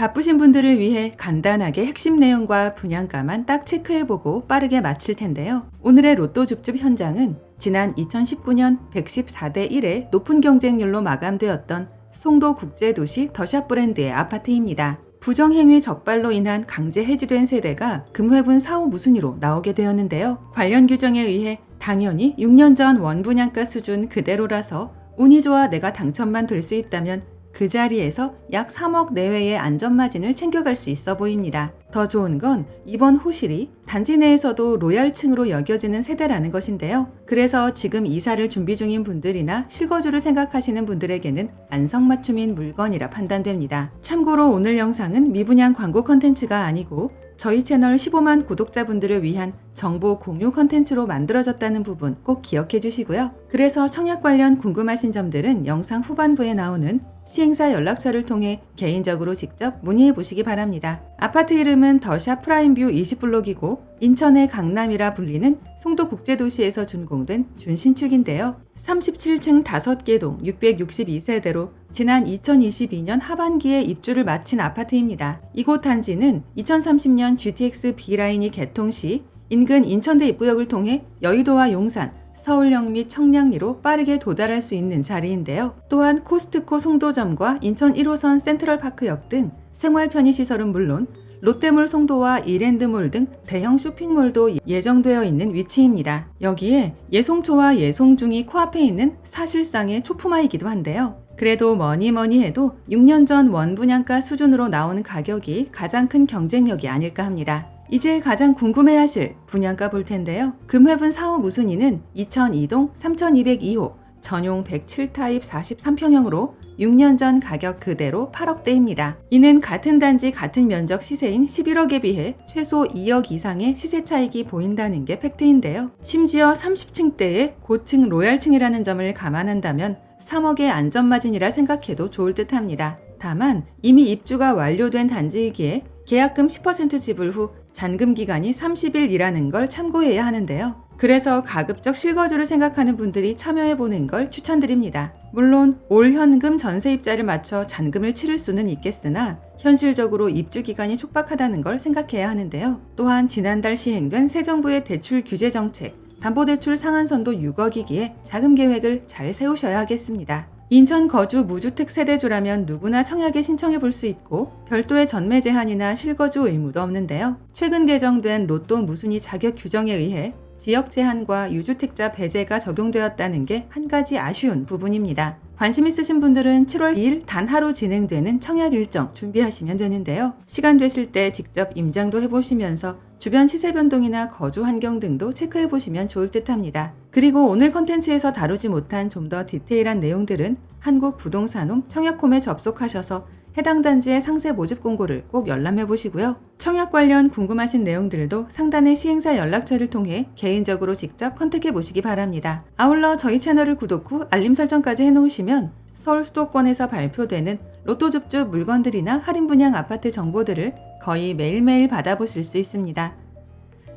바쁘신 분들을 위해 간단하게 핵심 내용과 분양가만 딱 체크해보고 빠르게 마칠 텐데요. 오늘의 로또 줍줍 현장은 지난 2019년 114대 1의 높은 경쟁률로 마감되었던 송도 국제도시 더샵 브랜드의 아파트입니다. 부정행위 적발로 인한 강제 해지된 세대가 금회분 사후 무순위로 나오게 되었는데요. 관련 규정에 의해 당연히 6년 전 원분양가 수준 그대로라서 운이 좋아 내가 당첨만 될 수 있다면 그 자리에서 약 3억 내외의 안전마진을 챙겨갈 수 있어 보입니다. 더 좋은 건 이번 호실이 단지 내에서도 로얄층으로 여겨지는 세대라는 것인데요. 그래서 지금 이사를 준비 중인 분들이나 실거주를 생각하시는 분들에게는 안성맞춤인 물건이라 판단됩니다. 참고로 오늘 영상은 미분양 광고 컨텐츠가 아니고 저희 채널 15만 구독자분들을 위한 정보 공유 컨텐츠로 만들어졌다는 부분 꼭 기억해 주시고요. 그래서 청약 관련 궁금하신 점들은 영상 후반부에 나오는 시행사 연락처를 통해 개인적으로 직접 문의해 보시기 바랍니다. 아파트 이름은 더샵 프라임뷰 20블록이고 인천의 강남이라 불리는 송도 국제도시에서 준공된 준신축인데요. 37층 5개 동 662세대로 지난 2022년 하반기에 입주를 마친 아파트입니다. 이곳 단지는 2030년 GTX B라인이 개통 시 인근 인천대 입구역을 통해 여의도와 용산, 서울역 및 청량리로 빠르게 도달할 수 있는 자리인데요. 또한 코스트코 송도점과 인천 1호선 센트럴파크역 등 생활 편의시설은 물론 롯데몰 송도와 이랜드몰 등 대형 쇼핑몰도 예정되어 있는 위치입니다. 여기에 예송초와 예송중이 코앞에 있는 사실상의 초품화이기도 한데요. 그래도 뭐니 뭐니 해도 6년 전 원분양가 수준으로 나오는 가격이 가장 큰 경쟁력이 아닐까 합니다. 이제 가장 궁금해하실 분양가 볼 텐데요. 금회분 사후 무순위는 2002동 3202호 전용 107타입 43평형으로 6년 전 가격 그대로 8억대입니다. 이는 같은 단지 같은 면적 시세인 11억에 비해 최소 2억 이상의 시세 차익이 보인다는 게 팩트인데요. 심지어 30층대의 고층 로얄층이라는 점을 감안한다면 3억의 안전마진이라 생각해도 좋을 듯 합니다. 다만 이미 입주가 완료된 단지이기에 계약금 10% 지불 후 잔금 기간이 30일이라는 걸 참고해야 하는데요. 그래서 가급적 실거주를 생각하는 분들이 참여해보는 걸 추천드립니다. 물론 올 현금 전세 입자를 맞춰 잔금을 치를 수는 있겠으나 현실적으로 입주 기간이 촉박하다는 걸 생각해야 하는데요. 또한 지난달 시행된 새 정부의 대출 규제 정책, 담보대출 상한선도 6억이기에 자금 계획을 잘 세우셔야 하겠습니다. 인천 거주 무주택 세대주라면 누구나 청약에 신청해 볼 수 있고 별도의 전매 제한이나 실거주 의무도 없는데요. 최근 개정된 로또 무순위 자격 규정에 의해 지역 제한과 유주택자 배제가 적용되었다는 게 한 가지 아쉬운 부분입니다. 관심 있으신 분들은 7월 2일 단 하루 진행되는 청약 일정 준비하시면 되는데요. 시간 되실 때 직접 임장도 해보시면서 주변 시세 변동이나 거주 환경 등도 체크해 보시면 좋을 듯 합니다. 그리고 오늘 컨텐츠에서 다루지 못한 좀 더 디테일한 내용들은 한국부동산홈 청약홈에 접속하셔서 해당 단지의 상세 모집 공고를 꼭 열람해 보시고요. 청약 관련 궁금하신 내용들도 상단의 시행사 연락처를 통해 개인적으로 직접 컨택해 보시기 바랍니다. 아울러 저희 채널을 구독 후 알림 설정까지 해놓으시면 서울 수도권에서 발표되는 로또 줍줍 물건들이나 할인 분양 아파트 정보들을 거의 매일매일 받아보실 수 있습니다.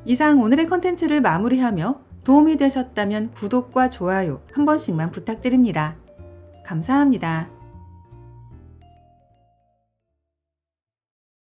이상 오늘의 컨텐츠를 마무리하며 도움이 되셨다면 구독과 좋아요 한 번씩만 부탁드립니다. 감사합니다.